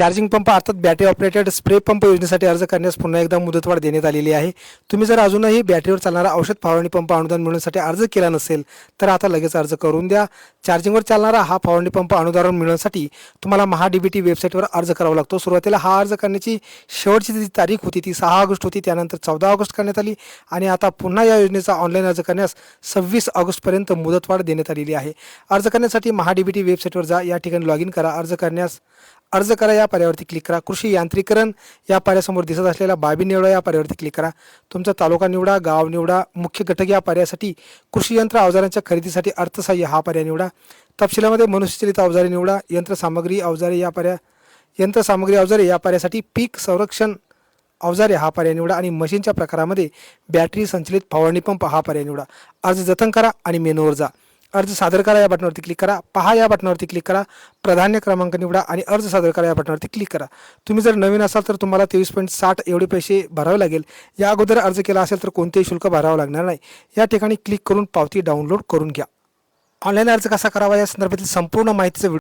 Charging pump अर्थात battery operated spray pump योजनेसाठी अर्ज करण्यास पुन्हा एकदा मुदतवाढ देण्यात आलेली आहे. तुम्ही जर अजूनही बॅटरीवर चालणारा औषध फवारणी पंप अनुदान मिळवण्यासाठी अर्ज केला नसेल तर आता लगेच अर्ज करून द्या. चार्जिंगवर चालणारा हा फवारणी पंप अनुदान मिळवण्यासाठी तुम्हाला महाडीबीटी वेबसाईटवर अर्ज करावा लागतो. सुरुवातीला हा अर्ज करण्याची शेवटची जी तारीख होती ती सहा ऑगस्ट होती त्यानंतर चौदा ऑगस्ट करण्यात आली आणि आता पुन्हा या योजनेचा ऑनलाईन अर्ज करण्यास सव्वीस ऑगस्टपर्यंत मुदतवाढ देण्यात आलेली आहे. अर्ज करण्यासाठी महाडीबीटी वेबसाईटवर जा या ठिकाणी लॉग इन करा. अर्ज करण्यास अर्ज करा या पर्यावरती क्लिक करा. कृषी यांत्रिकरण या पर्यायासमोर दिसत असलेल्या बाबी निवडा या पर्यावरती क्लिक करा. तुमचा तालुका निवडा गाव निवडा मुख्य घटक या पर्यायासाठी कृषी यंत्र अवजारांच्या खरेदीसाठी अर्थसहाय्य हा पर्याय निवडा. तपशिलामध्ये मनुष्यचलित अवजारे निवडा यंत्रसामग्री अवजारे या पर्याय यंत्रसामग्री अवजारे या पर्यायासाठी पीक संरक्षण अवजारे हा पर्याय निवडा आणि मशीनच्या प्रकारामध्ये बॅटरी संचलित फवारणी पंप हा पर्याय निवडा. अर्ज जतन करा आणि मेनूवर जा. अर्ज सादर करा या बटनावरती क्लिक करा. पहा या बटनावरती क्लिक करा. प्राधान्य क्रमांक निवडा आणि अर्ज सादर करा या बटनावरती क्लिक करा. तुम्ही जर नवीन असाल तर तुम्हाला तेवीस पॉईंट साठ एवढे पैसे भरावे लागेल. या अगोदर अर्ज केला असेल तर कोणतेही शुल्क भरावं लागणार नाही. या ठिकाणी क्लिक करून पावती डाउनलोड करून घ्या. ऑनलाईन अर्ज कसा करावा या संदर्भातील संपूर्ण माहितीचं